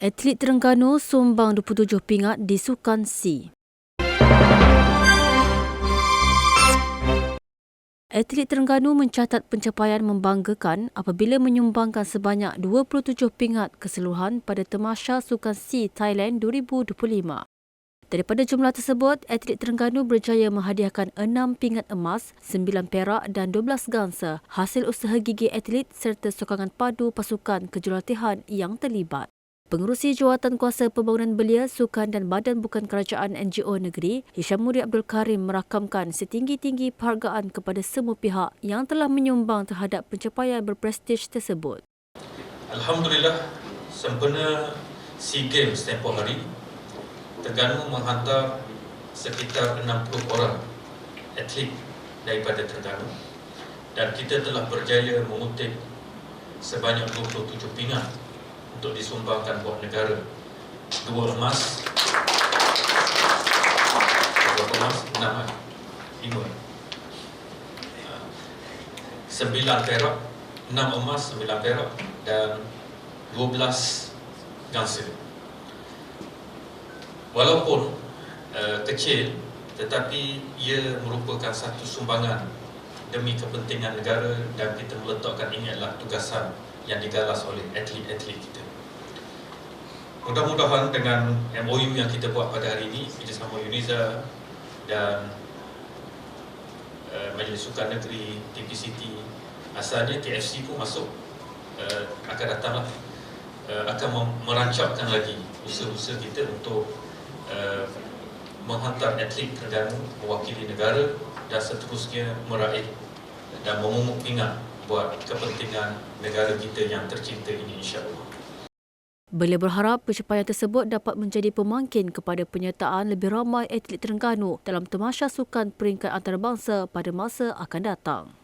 Atlet Terengganu sumbang 27 pingat di Sukan C. Atlet Terengganu mencatat pencapaian membanggakan apabila menyumbangkan sebanyak 27 pingat keseluruhan pada Temasya Sukan C Thailand 2025. Daripada jumlah tersebut, atlet Terengganu berjaya menghadiahkan 6 pingat emas, 9 perak dan 12 gangsa hasil usaha gigi atlet serta sokongan padu pasukan kejurulatihan yang terlibat. Pengurusi Jawatan Kuasa Pembangunan Belia, Sukan dan Badan Bukan Kerajaan NGO Negeri, Hisham Muri Abdul Karim merakamkan setinggi-tinggi penghargaan kepada semua pihak yang telah menyumbang terhadap pencapaian berprestij tersebut. Alhamdulillah, sempena SEA Games tempoh hari, Terengganu menghantar sekitar 60 orang atlet daripada Terengganu dan kita telah berjaya mengutip sebanyak 27 pingat untuk disumbangkan buat negara. Dua emas, berapa emas? Enam, eh? lima. Sembilan perak, enam emas, sembilan perak dan 12 gangsa. Walaupun uh, kecil tetapi ia merupakan satu sumbangan demi kepentingan negara dan kita meletakkan ini adalah tugasan yang digalas oleh atlet-atlet kita. Mudah-mudahan dengan MOU yang kita buat pada hari ini bersama UNIZA dan uh, Majlis Sukan Negeri, TPCT, asalnya TFC pun masuk uh, akan datanglah uh, akan mem- merancangkan lagi usaha-usaha kita untuk uh, menghantar atlet Terengganu mewakili negara dan seterusnya meraih dan memungut pingat buat kepentingan negara kita yang tercinta ini insya-Allah. Belia berharap pencapaian tersebut dapat menjadi pemangkin kepada penyertaan lebih ramai atlet Terengganu dalam Temasya Sukan Peringkat Antarabangsa pada masa akan datang.